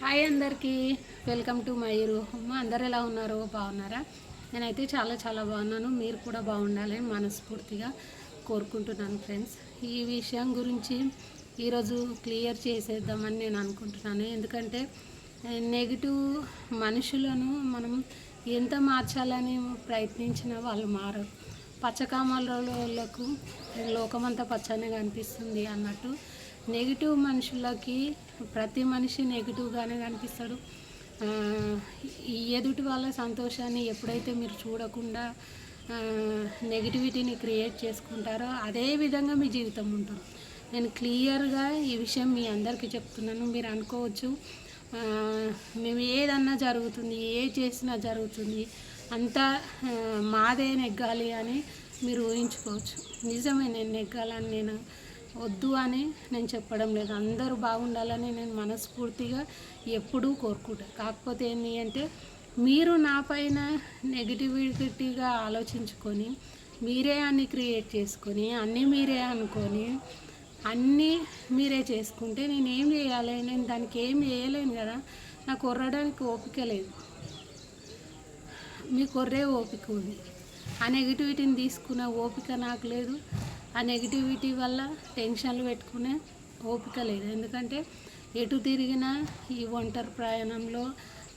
Hi అందరికీ. Welcome to my అందరు ఎలా ఉన్నారు? బాగున్నారా? నేనైతే చాలా చాలా బాగున్నాను. మీరు కూడా బాగుండాలని మనస్ఫూర్తిగా కోరుకుంటున్నాను ఫ్రెండ్స్. ఈ విషయం గురించి ఈరోజు క్లియర్ చేసేద్దామని నేను అనుకుంటున్నాను. ఎందుకంటే నెగిటివ్ మనుషులను మనం ఎంత మార్చాలని ప్రయత్నించినా వాళ్ళు మారరు. పచ్చకామలకు లోకమంతా పచ్చనే కనిపిస్తుంది అన్నట్టు. నెగిటివ్ మనుషులకి ప్రతి మనిషి నెగిటివ్గానే కనిపిస్తాడు. ఈ ఎదుటి వాళ్ళ సంతోషాన్ని ఎప్పుడైతే మీరు చూడకుండా నెగిటివిటీని క్రియేట్ చేసుకుంటారో అదే విధంగా మీ జీవితం ఉంటుంది. నేను క్లియర్గా ఈ విషయం మీ అందరికీ చెప్తున్నాను. మీరు అనుకోవచ్చు మేము ఏదన్నా జరుగుతుంది ఏ చేసినా జరుగుతుంది అంతా మాదే నెగ్గాలి అని మీరు ఊహించుకోవచ్చు. నిజమే నేను నెగ్గాలని నేను వద్దు అని నేను చెప్పడం లేదు. అందరూ బాగుండాలని నేను మనస్ఫూర్తిగా ఎప్పుడూ కోరుకుంటాను కాకపోతే ఏంటి అంటే మీరు నా పైన నెగిటివిటీగా ఆలోచించుకొని మీరే అన్ని క్రియేట్ చేసుకొని అన్నీ మీరే అనుకొని అన్నీ మీరే చేసుకుంటే నేను ఏం చేయాలి? నేను దానికి ఏం చేయలేను కదా. నాకు కొర్రడానికి ఓపిక లేదు. మీ కొర్రే ఓపిక ఉంది. ఆ నెగిటివిటీని తీసుకున్న ఓపిక నాకు లేదు. ఆ నెగిటివిటీ వల్ల టెన్షన్లు పెట్టుకునే ఓపిక లేదు. ఎందుకంటే ఎటు తిరిగినా ఈ ఒంటరి ప్రయాణంలో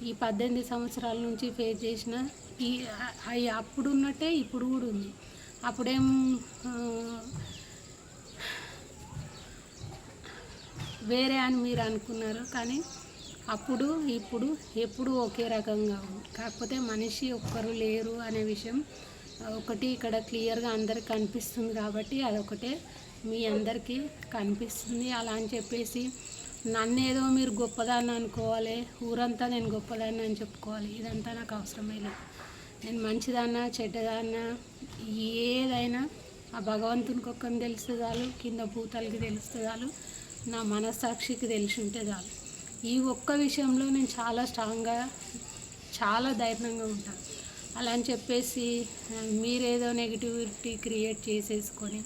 ఈ పద్దెనిమిది సంవత్సరాల నుంచి ఫేస్ చేసిన ఈ అవి అప్పుడు ఉన్నట్టే ఇప్పుడు కూడా ఉంది. అప్పుడేం వేరే అని మీరు అనుకున్నారు కానీ అప్పుడు ఇప్పుడు ఎప్పుడు ఒకే రకంగా ఉంది. కాకపోతే మనిషి ఒక్కరు లేరు అనే విషయం ఒకటి ఇక్కడ క్లియర్గా అందరికి కనిపిస్తుంది కాబట్టి అదొకటే మీ అందరికీ కనిపిస్తుంది అలా అని చెప్పేసి నన్నేదో మీరు గొప్పదాన్ని అనుకోవాలి ఊరంతా నేను గొప్పదాన్ని అని చెప్పుకోవాలి ఇదంతా నాకు అవసరమే లేదు నేను మంచిదాన్నా చెడ్డదాన్నా ఏదైనా ఆ భగవంతునికి ఒక్కని తెలిస్తే చాలు కింద భూతాలకి తెలిస్తే చాలు నా మనస్సాక్షికి తెలిసి ఉంటే చాలు. ఈ ఒక్క విషయంలో నేను చాలా స్ట్రాంగ్గా చాలా ధైర్యంగా ఉంటాను. అలా అని చెప్పేసి మీరేదో నెగిటివిటీ క్రియేట్ చేసేసుకొని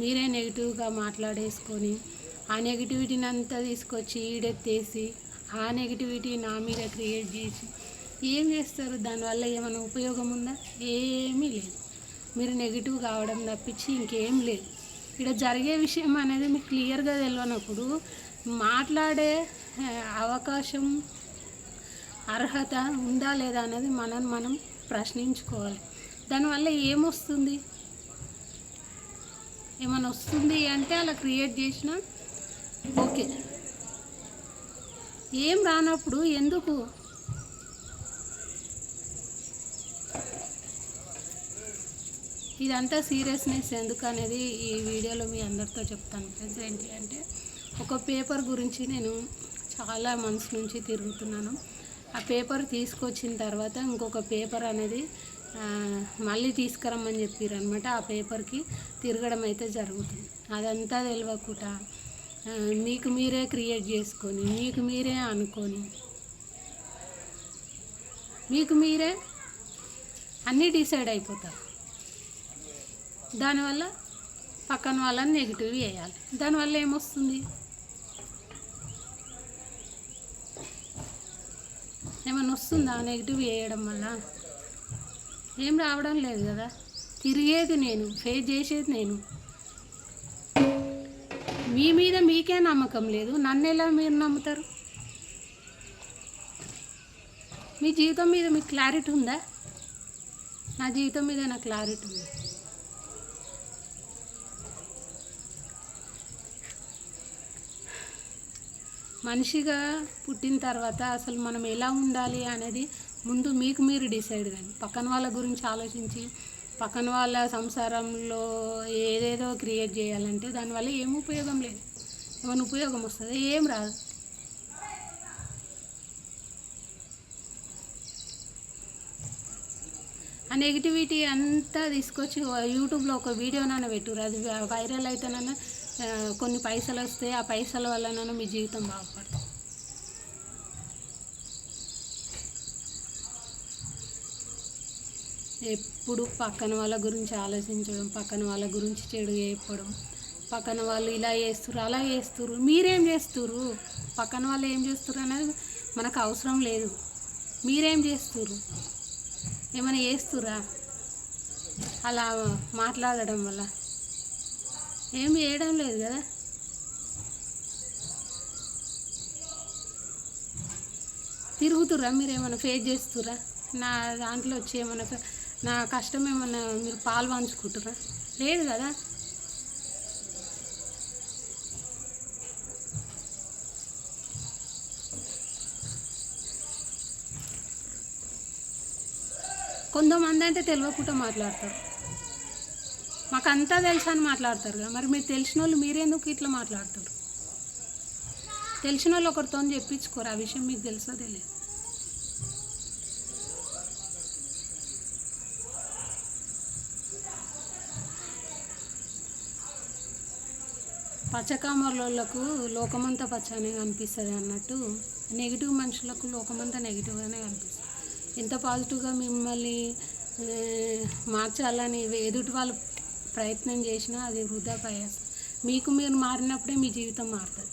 మీరే నెగిటివ్గా మాట్లాడేసుకొని ఆ నెగిటివిటీని అంతా తీసుకొచ్చి ఈడెత్తేసి ఆ నెగిటివిటీ నా మీద క్రియేట్ చేసి ఏం చేస్తారు? దానివల్ల ఏమైనా ఉపయోగం ఉందా? ఏమీ లేదు. మీరు నెగిటివ్ కావడం తప్పించి ఇంకేం లేదు. ఇక్కడ జరిగే విషయం అనేది మీకు క్లియర్గా తెలియనప్పుడు మాట్లాడే అవకాశం అర్హత ఉందా లేదా అనేది మనం మనం ప్రశ్నించుకోవాలి. దానివల్ల ఏమొస్తుంది? ఏమైనా వస్తుంది అంటే అలా క్రియేట్ చేసిన ఓకే. ఏం రానప్పుడు ఎందుకు? ఇదంతా సీరియస్నెస్ ఎందుకు అనేది ఈ వీడియోలో మీ అందరితో చెప్తాను ఫ్రెండ్స్. ఏంటి అంటే ఒక పేపర్ గురించి నేను చాలా మనసు నుంచి తిరుగుతున్నాను. ఆ పేపర్ తీసుకొచ్చిన తర్వాత ఇంకొక పేపర్ అనేది మళ్ళీ తీసుకురమ్మని చెప్పారు అనమాట ఆ పేపర్కి తిరగడం అయితే జరుగుతుంది. అదంతా తెలియకుండా మీకు మీరే క్రియేట్ చేసుకొని మీకు మీరే అనుకొని మీకు మీరే అన్నీ డిసైడ్ అయిపోతారు. దానివల్ల పక్కన వాళ్ళని నెగిటివ్ వేయాలి దానివల్ల ఏమొస్తుంది? ఏమైనా వస్తుందా నెగిటివ్ వేయడం వల్ల? ఏం రావడం లేదు కదా. తిరిగేది నేను ఫేస్ చేసేది నేను. మీ మీద మీకే నమ్మకం లేదు. నన్ను ఎలా మీరు నమ్ముతారు? మీ జీవితం మీద మీకు క్లారిటీ ఉందా? నా జీవితం మీద నాకు క్లారిటీ ఉంది? మనిషిగా పుట్టిన తర్వాత అసలు మనం ఎలా ఉండాలి అనేది ముందు మీకు మీరు డిసైడ్ కానీ పక్కన వాళ్ళ గురించి ఆలోచించి పక్కన వాళ్ళ సంసారంలో ఏదేదో క్రియేట్ చేయాలంటే దానివల్ల ఏం ఉపయోగం లేదు. ఏమైనా ఉపయోగం వస్తుంది? ఏం రాదు. ఆ నెగిటివిటీ అంతా తీసుకొచ్చి యూట్యూబ్లో ఒక వీడియోనైనా పెట్టురు అది వైరల్ అయితేనన్నా కొన్ని పైసలు వస్తే ఆ పైసల వల్లనూ మీ జీవితం బాగుపడుతుంది. ఎప్పుడు పక్కన వాళ్ళ గురించి ఆలోచించడం పక్కన వాళ్ళ గురించి చెడు చెప్పడం పక్కన వాళ్ళు ఇలా చేస్తురు అలా చేస్తురు మీరేం చేస్తురు పక్కన వాళ్ళు ఏం చేస్తురు అనేది మనకు అవసరం లేదు. మీరేం చేస్తురు ఏమైనా చేస్తురా అలా మాట్లాడడం వల్ల. ఏమి వేయడం లేదు కదా. తిరుగుతురా మీరు ఏమైనా ఫేస్ చేస్తురా నా దాంట్లో వచ్చి ఏమైనా నా కష్టం ఏమైనా మీరు పాలు పంచుకుంటురా లేదు కదా. కొంతమంది అయితే తెలియకుండా మాట్లాడతారు. మాకు అంతా తెలుసు అని మాట్లాడతారు కదా. మరి మీరు తెలిసిన వాళ్ళు మీరెందుకు ఇట్లా మాట్లాడతారు? తెలిసిన వాళ్ళు ఒకరితో చెప్పించుకోరు. ఆ విషయం మీకు తెలుసో తెలియదు. పచ్చకామర్లకు లోకమంతా పచ్చనే కనిపిస్తుంది అన్నట్టు. నెగిటివ్ మనుషులకు లోకమంతా నెగిటివ్గానే కనిపిస్తుంది. ఎంత పాజిటివ్గా మిమ్మల్ని మార్చాలని ఎదుటి వాళ్ళు ప్రయత్నం చేసినా అది వృధా ప్రయాసం మీకు మీరు మారినప్పుడే మీ జీవితం మారుతుంది.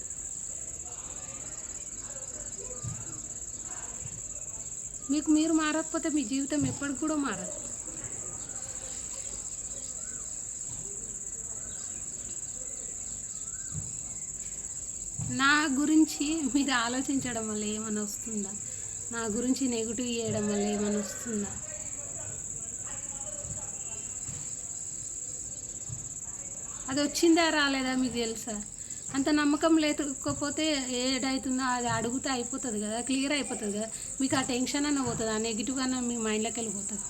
మీకు మీరు మారకపోతే మీ జీవితం ఎప్పటికి కూడా మారదు. నా గురించి మీరు ఆలోచించడం వల్ల ఏమైనా వస్తుందా? నా గురించి నెగిటివ్ చేయడం వల్ల ఏమైనా వస్తుందా? అది వచ్చిందా రాలేదా మీకు తెలుసా? అంత నమ్మకం లేకపోతే ఏడవుతుందో అది అడుగుతే అయిపోతుంది కదా క్లియర్ అయిపోతుంది కదా. మీకు ఆ టెన్షన్ అన్న పోతుంది ఆ నెగిటివ్ అన్న మీ మైండ్లోకి వెళ్ళిపోతుంది?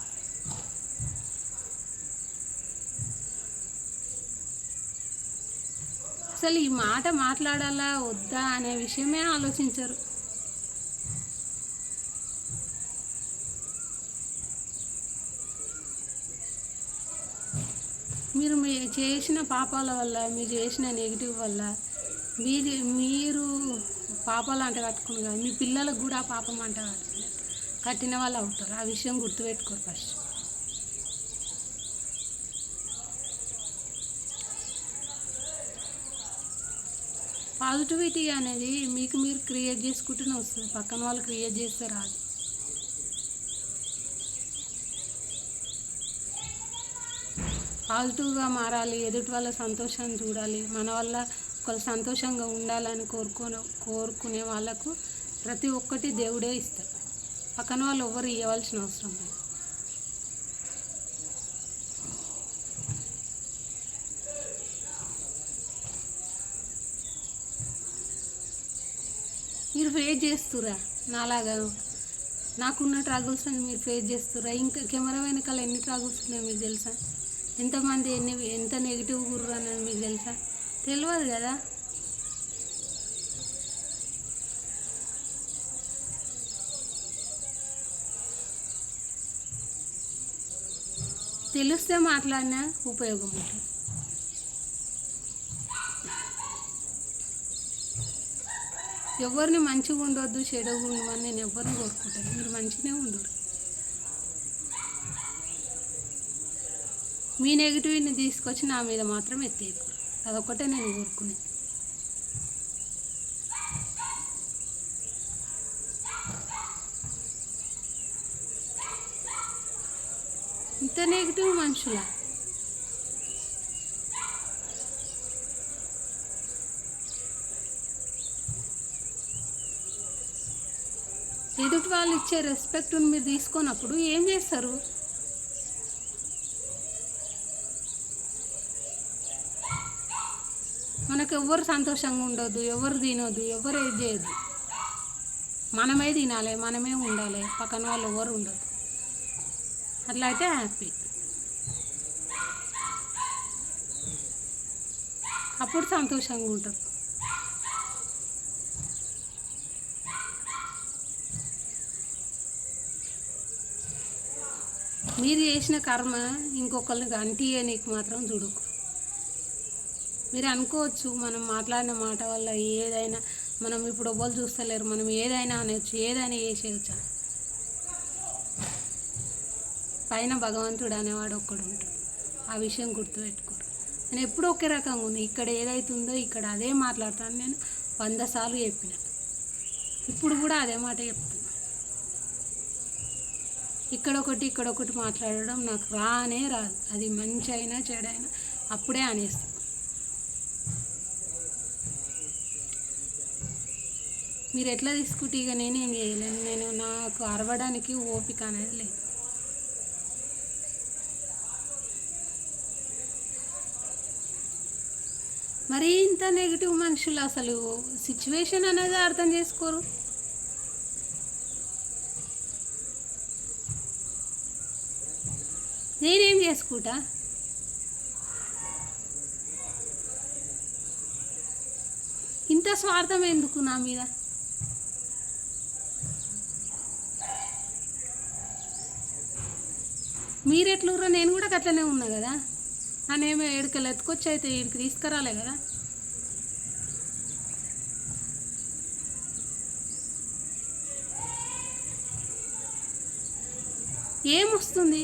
అసలు ఈ మాట మాట్లాడాలా వద్దా అనే విషయమే ఆలోచించరు. చేసిన పాపాల వల్ల మీరు చేసిన నెగిటివ్ వల్ల మీరు మీరు పాపాలు అంట కట్టుకుని కాదు మీ పిల్లలకు కూడా పాపం అంట కట్టుకుని కట్టిన వాళ్ళు అవుతారు. ఆ విషయం గుర్తుపెట్టుకోరు ఫస్ట్ పాజిటివిటీ అనేది మీకు మీరు క్రియేట్ చేసుకుంటూనే వస్తుంది. పక్కన వాళ్ళు క్రియేట్ చేస్తే రాదు. పాజిటివ్గా మారాలి ఎదుటి వాళ్ళ సంతోషాన్ని చూడాలి మన వల్ల ఒకళ్ళు సంతోషంగా ఉండాలని కోరుకునే కోరుకునే వాళ్ళకు ప్రతి ఒక్కటి దేవుడే ఇస్తాడు. పక్కన వాళ్ళు ఎవరు ఇవ్వవలసిన అవసరం లేదు. మీరు ఫేస్ చేస్తురా నాలాగా? నాకున్న ట్రాగుల్స్ అని మీరు ఫేస్ చేస్తురా ఇంకా కెమెరా వెనకాల ఎన్ని ట్రాగుల్స్ ఉన్నాయో మీకు తెలుసా? ఎంతమంది ఎన్ని ఎంత నెగిటివ్ గుర్రు అనేది మీకు తెలుసా? తెలియదు కదా? తెలిస్తే మాట్లాడినా ఉపయోగం ఉంటుంది ఎవరిని మంచిగా ఉండొద్దు చెడుగా ఉండమని నేను ఎవరిని కోరుకుంటాను? మీరు మంచిగానే ఉండరు. మీ నెగిటివ్ని తీసుకొచ్చి నా మీద మాత్రం ఎత్తేయకు. అదొక్కటే నేను కోరుకునే. ఇంత నెగిటివ్ మనుషులా? ఎదుటి వాళ్ళు ఇచ్చే రెస్పెక్ట్ని మీరు తీసుకున్నప్పుడు ఏం చేస్తారు? మనకు ఎవ్వరు సంతోషంగా ఉండొద్దు ఎవరు తినొద్దు ఎవరు ఏది చేయొద్దు. మనమే తినాలి మనమే ఉండాలి పక్కన వాళ్ళు ఎవరు ఉండదు అట్లా అయితే హ్యాపీ. అప్పుడు సంతోషంగా ఉంటారు మీరు చేసిన కర్మ ఇంకొకరికి అంటియే నీకు మాత్రం చూడకు. మీరు అనుకోవచ్చు మనం మాట్లాడిన మాట వల్ల ఏదైనా మనం ఇప్పుడు ఎవ్వరు చూస్తలేరు మనం ఏదైనా అనొచ్చు ఏదైనా చేసేయచ్చు. పైన భగవంతుడు అనేవాడు ఒక్కడు ఉంటాడు. ఆ విషయం గుర్తుపెట్టుకోరు. నేను ఎప్పుడూ ఒకే రకంగా ఉంది ఇక్కడ ఏదైతుందో ఇక్కడ అదే మాట్లాడతాను నేను వంద సార్లు చెప్పిన. ఇప్పుడు కూడా అదే మాట చెప్తున్నా. ఇక్కడ ఒకటి ఇక్కడ ఒకటి మాట్లాడడం నాకు రానే రాదు. అది మంచి అయినా చెడైనా అప్పుడే అనేస్తాను మీరు ఎట్లా తీసుకుంటే ఇక నేనేం చేయలేను నేను నాకు అరవడానికి ఓపిక అనేది లేదు. మరి ఇంత నెగిటివ్ మనుషులు అసలు సిచ్యువేషన్ అనేది అర్థం చేసుకోరు. నేనేం చేసుకుంటా? ఇంత స్వార్థం ఎందుకు నా మీద? మీరెట్లుర్రో నేను కూడా అట్లనే ఉన్నా కదా? నన్నేమో ఏడుకలు ఎత్తుకొచ్చి అయితే ఈడికి తీసుకురాలే కదా? ఏమొస్తుంది?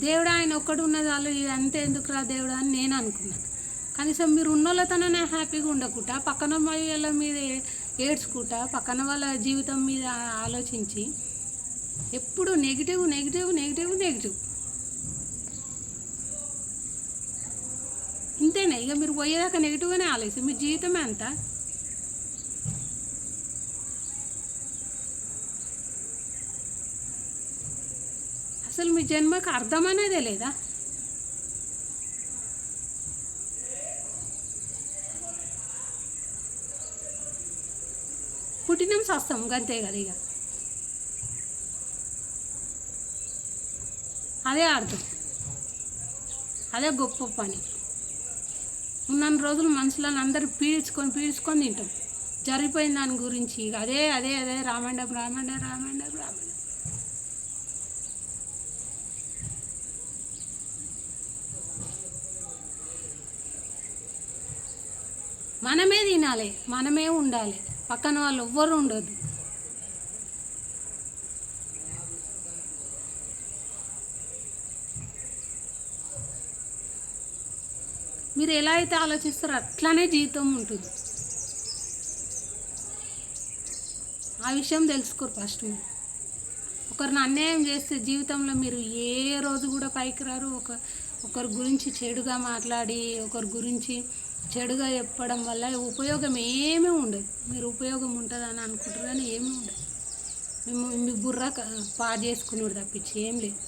దేవుడు ఆయన ఒక్కడు ఉన్న చాలు ఇది అంతే ఎందుకురా దేవుడు అని నేను అనుకున్నాను కనీసం మీరు ఉన్నోళ్ళతోనే హ్యాపీగా ఉండకుండా పక్కన వాళ్ళ మీద ఏడ్చుకుంటా పక్కన వాళ్ళ జీవితం మీద ఆలోచించి ఎప్పుడు నెగిటివ్ నెగిటివ్ నెగిటివ్ నెగిటివ్ ఇంతేనే? ఇక మీరు పోయేదాకా నెగిటివ్గానే ఆలోచిస్తారు మీ జీవితమే అంతా? అసలు మీ జన్మకు అర్థం అనేదే లేదా? పుట్టినాం చేస్తాం అంతే కదా ఇక. అదే అర్థం. అదే గొప్ప పని. ఉన్నన్ని రోజులు మనుషులను అందరూ పీల్చుకొని పీల్చుకొని తింటాం. జరిగిపోయిన దాని గురించి ఇక అదే అదే అదే రామండ రామండ రామండ రామండ మనమే తినాలి మనమే ఉండాలి. పక్కన వాళ్ళు ఎవ్వరు ఉండదు మీరు ఎలా అయితే ఆలోచిస్తారో అట్లానే జీవితం ఉంటుంది. ఆ విషయం తెలుసుకోరు ఫస్ట్ మీరు. ఒకరిని అన్యాయం చేస్తే జీవితంలో మీరు ఏ రోజు కూడా పైకి రారు. ఒక ఒకరి గురించి చెడుగా మాట్లాడి ఒకరి గురించి చెడుగా చెప్పడం వల్ల ఉపయోగం ఏమీ ఉండదు. మీరు ఉపయోగం ఉంటుందని అనుకుంటారు కానీ ఏమీ ఉండదు. మేము మీ బుర్ర పా పాడు చేసుకున్నాడు తప్పించి ఏం లేదు.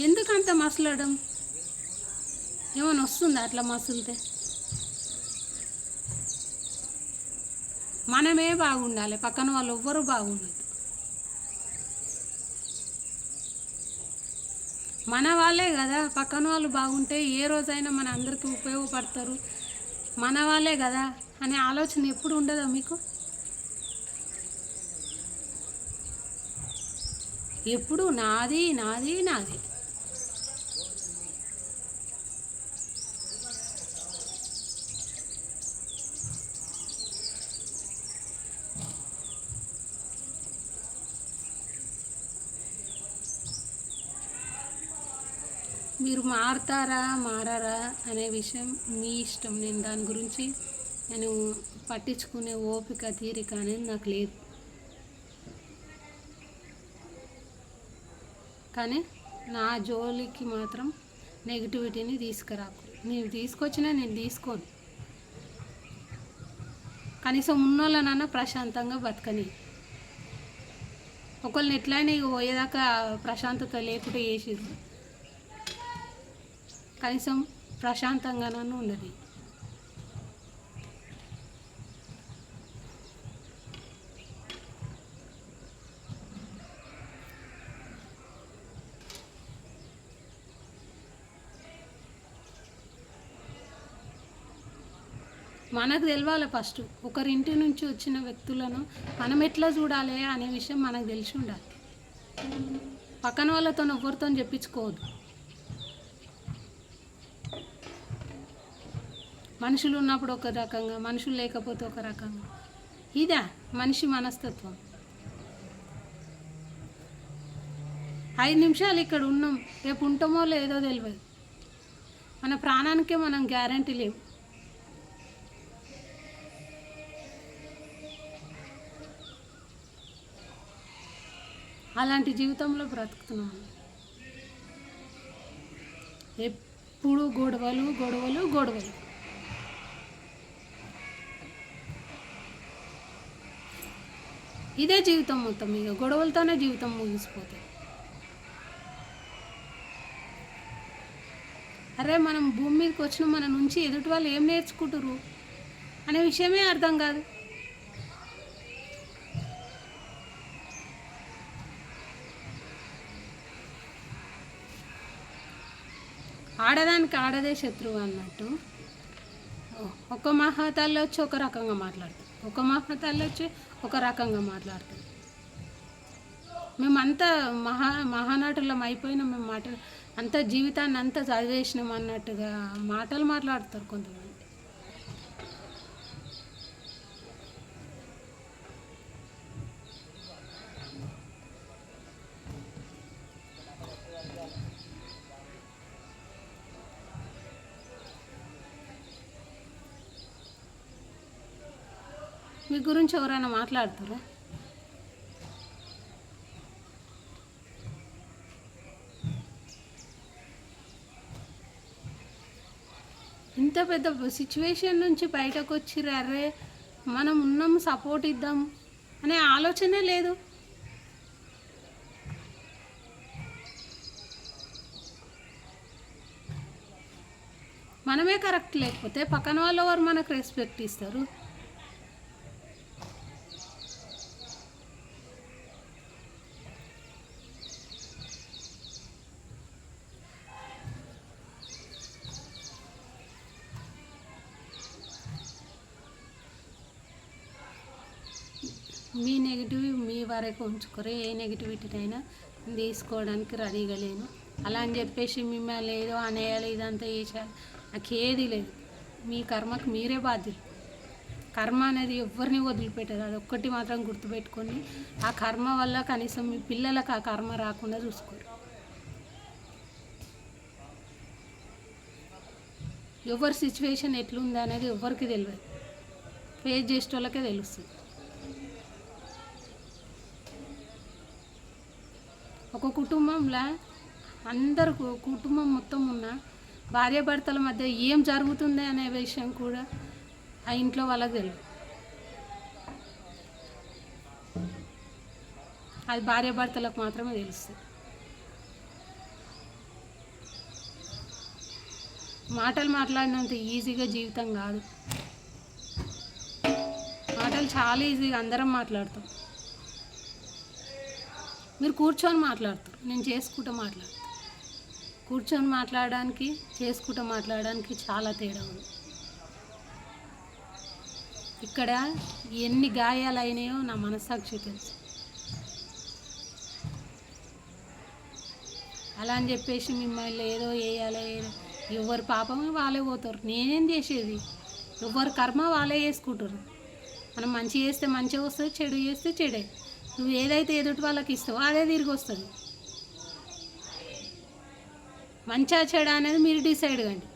ఎందుకంత మసలడం? ఏమైనా వస్తుందా అట్లా మసులితే? మనమే బాగుండాలి. పక్కన వాళ్ళు ఎవ్వరూ బాగుండదు మన వాళ్ళే కదా పక్కన వాళ్ళు బాగుంటే ఏ రోజైనా మన అందరికీ ఉపయోగపడతారు. మన వాళ్ళే కదా అనే ఆలోచన ఎప్పుడు ఉండదా మీకు? ఎప్పుడు నాది నాది నాది మీరు మారతారా మారారా అనే విషయం మీ ఇష్టం. నేను దాని గురించి నేను పట్టించుకునే ఓపిక తీరిక అనేది నాకు లేదు. కానీ నా జోలికి మాత్రం నెగిటివిటీని తీసుకురాకు. నేను తీసుకొచ్చినా నేను తీసుకోను. కనీసం ఉన్నోళ్ళనన్నా ప్రశాంతంగా బతకని. ఒకళ్ళని ఎట్లయినా ఇక పోయేదాకా ప్రశాంతత లేకుండా చేసిర్రు. కనీసం ప్రశాంతంగానూ ఉన్నది మనకు తెలవాలి ఫస్ట్. ఒకరింటి నుంచి వచ్చిన వ్యక్తులను మనం ఎట్లా చూడాలి అనే విషయం మనకు తెలిసి ఉండాలి. పక్కన వాళ్ళతో ఎవరితో చెప్పించుకోవద్దు. మనుషులు ఉన్నప్పుడు ఒక రకంగా మనుషులు లేకపోతే ఒక రకంగా. ఇదా మనిషి మనస్తత్వం. ఐదు నిమిషాలు ఇక్కడ ఉన్నాం. రేపు ఉంటామో లేదో తెలియదు మన ప్రాణానికే మనం గ్యారంటీ లేవు. అలాంటి జీవితంలో బ్రతుకుతున్నాం. ఎప్పుడు గొడవలు గొడవలు గొడవలు. ఇదే జీవితం మొత్తం. ఇక గొడవలతోనే జీవితం ముగిసిపోతుంది అరే మనం భూమి మీదకి వచ్చిన మన నుంచి ఎదుటి వాళ్ళు ఏం నేర్చుకుంటారు అనే విషయమే అర్థం కాదు. ఆడదానికి ఆడదే శత్రువు అన్నట్టు. ఒక మహాతాల్లో వచ్చి ఒక రకంగా మాట్లాడుతుంది ఒక మహాతాల్లో వచ్చి ఒక రకంగా మాట్లాడతాం. మేమంతా మహా మహానటులం అయిపోయినా మేము మాట అంత జీవితాన్ని అంతా చదివేసినాం అన్నట్టుగా మాటలు మాట్లాడతారు కొంతమంది. మీ గురించి ఎవరైనా మాట్లాడతారా? ఇంత పెద్ద సిచ్యువేషన్ నుంచి బయటకు వచ్చి అరే మనం ఉన్నాం సపోర్ట్ ఇద్దాం అనే ఆలోచనే లేదు. మనమే కరెక్ట్ లేకపోతే పక్కన వాళ్ళు ఎవరు మనకు రెస్పెక్ట్ ఇస్తారు? మీ నెగిటివ్ మీ వరకు ఉంచుకోరు ఏ నెగిటివిటీనైనా తీసుకోవడానికి రెడీగా లేను. అలా అని చెప్పేసి మిమ్మల్ని ఏదో అనేయాలి ఇదంతా చేసేయాలి. నాకు ఏది లేదు. మీ కర్మకు మీరే బాధ్యులు. కర్మ అనేది ఎవరిని వదిలిపెట్టదు. అది ఒక్కటి మాత్రం గుర్తుపెట్టుకొని ఆ కర్మ వల్ల కనీసం మీ పిల్లలకు ఆ కర్మ రాకుండా చూసుకోరు. ఎవరి సిచ్యువేషన్ ఎట్లుంది అనేది ఎవరికి తెలియదు ఫేస్ చేసే వాళ్ళకే తెలుస్తుంది. ఒక కుటుంబంలో అందరు కుటుంబం మొత్తం ఉన్న భార్యాభర్తల మధ్య ఏం జరుగుతుంది అనే విషయం కూడా ఆ ఇంట్లో వాళ్ళకి తెలియదు అది భార్యాభర్తలకు మాత్రమే తెలుస్తుంది. మాటలు మాట్లాడినంత ఈజీగా జీవితం కాదు. మాటలు చాలా ఈజీగా అందరం మాట్లాడతాం. మీరు కూర్చొని మాట్లాడతారు. నేను చేసుకుంటూ మాట్లాడతాను. కూర్చొని మాట్లాడడానికి చేసుకుంటూ మాట్లాడడానికి చాలా తేడా ఉంది. ఇక్కడ ఎన్ని గాయాలు అయినాయో నా మనస్సాక్షి తెలుసు. అలా అని చెప్పేసి మిమ్మల్ని ఏదో వేయాలి ఎవరి పాపమే వాళ్ళే పోతారు. నేనేం చేసేది? ఎవరి కర్మ వాళ్ళే చేసుకుంటారు. మనం మంచి చేస్తే మంచిగా వస్తుంది చెడు చేస్తే చెడే. నువ్వు ఏదైతే ఎదుటి వాళ్ళకి ఇస్తావో అదే తిరిగి వస్తుంది. మంచిగా చెడ అనేది మీరు డిసైడ్ కండి.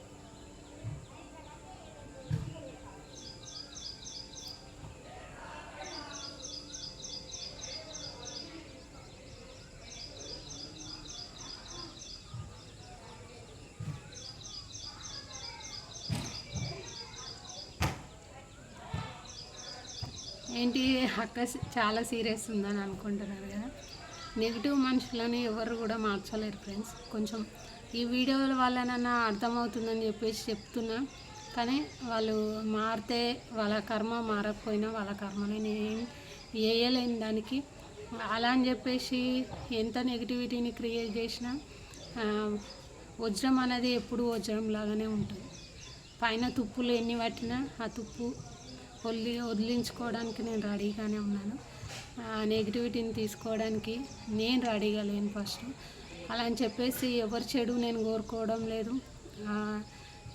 ఏంటి అక్క చాలా సీరియస్ ఉందని అనుకుంటున్నారు కదా? నెగిటివ్ మనుషులని ఎవరు కూడా మార్చలేరు ఫ్రెండ్స్. కొంచెం ఈ వీడియోల వల్లనన్నా అర్థమవుతుందని చెప్పేసి చెప్తున్నా. కానీ వాళ్ళు మారితే వాళ్ళ కర్మ మారకపోయినా వాళ్ళ కర్మని నేను వేయలేని దానికి. అలా అని చెప్పేసి ఎంత నెగిటివిటీని క్రియేట్ చేసినా వజ్రం అనేది ఎప్పుడు వజ్రం లాగానే ఉంటుంది. పైన తుప్పులు ఎన్ని పట్టినా ఆ తుప్పు వదిలి వదిలించుకోవడానికి నేను రెడీగానే ఉన్నాను. ఆ నెగిటివిటీని తీసుకోవడానికి నేను రెడీగా లేను ఫస్ట్ అలా అని చెప్పేసి ఎవరి చెడు నేను కోరుకోవడం లేదు.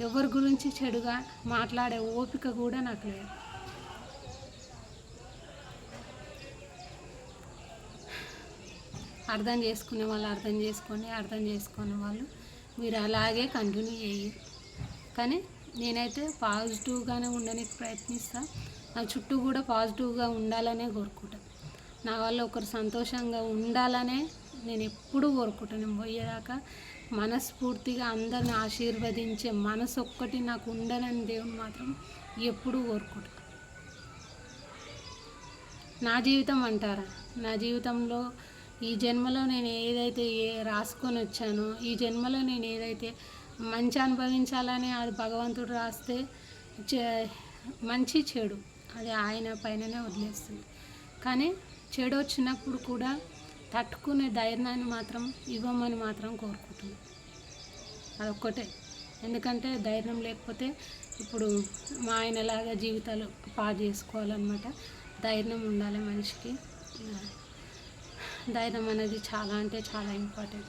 ఎవరి గురించి చెడుగా మాట్లాడే ఓపిక కూడా నాకు లేదు. అర్థం చేసుకునే వాళ్ళు అర్థం చేసుకొని అర్థం చేసుకునే వాళ్ళు. మీరు అలాగే కంటిన్యూ చేయరు కానీ నేనైతే పాజిటివ్గానే ఉండడానికి ప్రయత్నిస్తాను నా చుట్టూ కూడా పాజిటివ్గా ఉండాలనే కోరుకుంటాను నా వల్ల ఒకరు సంతోషంగా ఉండాలనే నేను ఎప్పుడూ కోరుకుంటాను నేను పోయేదాకా మనస్ఫూర్తిగా అందరిని ఆశీర్వదించే మనసు ఒక్కటి నాకు ఉండాలని దేవుని మాత్రం ఎప్పుడూ కోరుకుంటా. నా జీవితం అంటారా? నా జీవితంలో ఈ జన్మలో నేను ఏదైతే ఏ రాసుకొని వచ్చానో ఈ జన్మలో నేను ఏదైతే మంచి అనుభవించాలని అది భగవంతుడు రాస్తే చె- మంచి చెడు. అది ఆయన పైననే వదిలేస్తుంది. కానీ చెడు వచ్చినప్పుడు కూడా తట్టుకునే ధైర్యాన్ని మాత్రం ఇవ్వమని మాత్రం కోరుకుంటుంది అదొక్కటే. ఎందుకంటే ధైర్యం లేకపోతే ఇప్పుడు మా ఆయనలాగా జీవితాలు పాడు చేసుకోవాలన్నమాట. ధైర్యం ఉండాలి మనిషికి. ధైర్యం అనేది చాలా అంటే చాలా ఇంపార్టెంట్.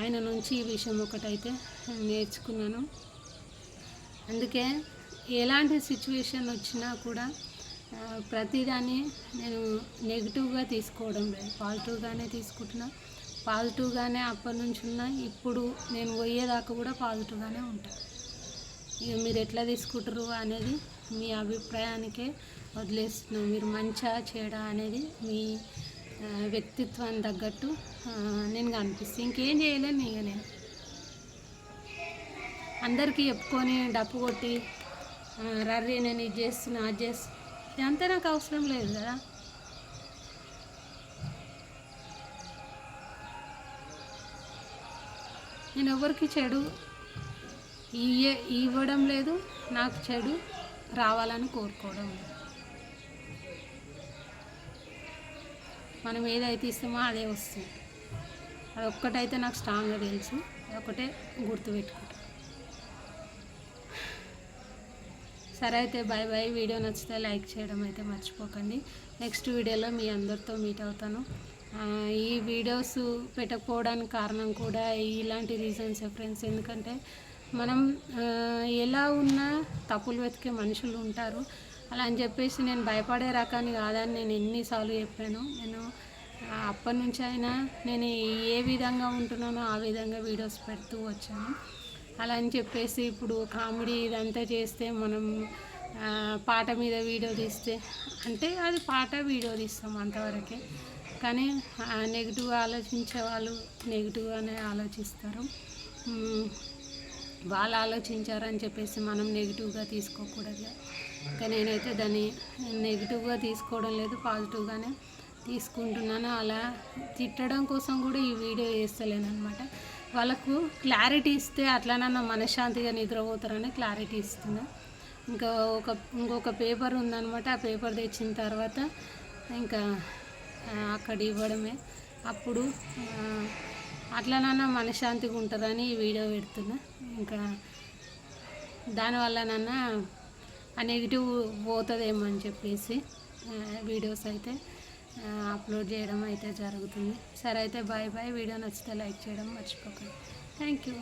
ఆయన నుంచి ఈ విషయం ఒకటైతే నేర్చుకున్నాను. అందుకే ఎలాంటి సిచ్యువేషన్ వచ్చినా కూడా ప్రతిదాన్ని నేను నెగిటివ్గా తీసుకోవడం లేదు పాజిటివ్గానే తీసుకుంటున్నా. పాజిటివ్గానే అప్పటి నుంచి ఉన్నా ఇప్పుడు నేను పోయేదాకా కూడా పాజిటివ్గానే ఉంటాను ఇక మీరు ఎట్లా తీసుకుంటారు అనేది మీ అభిప్రాయానికే వదిలేస్తున్నాం. మీరు మంచా చేయడా అనేది మీ వ్యక్తిత్వాన్ని తగ్గట్టు నేను అనిపిస్తే ఇంకేం చేయలేను ఇక నేను. అందరికీ చెప్పుకొని డప్పు కొట్టి రర్రీ నేను ఇది చేస్తున్నా అది చేస్తున్నా ఇదంతా నాకు అవసరం లేదు కదా. నేను ఎవరికి చెడు ఇయ్యే ఇవ్వడం లేదు నాకు చెడు రావాలని కోరుకోవడం లేదు. మనం ఏదైతే ఇస్తామో అదే వస్తుంది. అది ఒక్కటైతే నాకు స్ట్రాంగ్గా తెలుసు. ఒకటే గుర్తుపెట్టుకుంటా సరే అయితే బాయ్ బాయ్ వీడియో నచ్చితే లైక్ చేయడం అయితే మర్చిపోకండి. నెక్స్ట్ వీడియోలో మీ అందరితో మీట్ అవుతాను. ఈ వీడియోస్ పెట్టకపోవడానికి కారణం కూడా ఇలాంటి రీజన్స్ ఫ్రెండ్స్ ఎందుకంటే మనం ఎలా ఉన్నా తప్పులు వెతికే మనుషులు ఉంటారు. అలా అని చెప్పేసి నేను భయపడే రకాన్ని కాదని నేను ఎన్నిసార్లు చెప్పాను. నేను అప్పటి నుంచి అయినా నేను ఏ విధంగా ఉంటున్నానో ఆ విధంగా వీడియోస్ పెడుతూ వచ్చాను. అలా అని చెప్పేసి ఇప్పుడు కామెడీ ఇదంతా చేస్తే మనం పాట మీద వీడియో తీస్తే అంటే అది పాట వీడియో తీస్తాం అంతవరకే. కానీ నెగిటివ్గా ఆలోచించే వాళ్ళు నెగిటివ్గానే ఆలోచిస్తారు. వాళ్ళు ఆలోచించారని చెప్పేసి మనం నెగిటివ్గా తీసుకోకూడదు. కానీ నేనైతే దాన్ని నెగిటివ్గా తీసుకోవడం లేదు పాజిటివ్గానే తీసుకుంటున్నాను. అలా తిట్టడం కోసం కూడా ఈ వీడియో చేస్తలేను అనమాట వాళ్ళకు క్లారిటీ ఇస్తే అట్లానన్నా మనశ్శాంతిగా నిద్రపోతారని క్లారిటీ ఇస్తున్నా. ఇంకా ఒక ఇంకొక పేపర్ ఉందనమాట ఆ పేపర్ తెచ్చిన తర్వాత ఇంకా అక్కడ ఇవ్వడమే. అప్పుడు అట్లానన్నా మనశ్శాంతిగా ఉంటుందని ఈ వీడియో పెడుతున్నా. ఇంకా దానివల్లనన్నా ఆ నెగిటివ్ పోతుందేమో అని చెప్పేసి వీడియోస్ అయితే అప్లోడ్ చేయడం అయితే జరుగుతుంది. సరే అయితే బాయ్ బాయ్. వీడియో నచ్చితే లైక్ చేయడం మర్చిపోకండి. Thank you.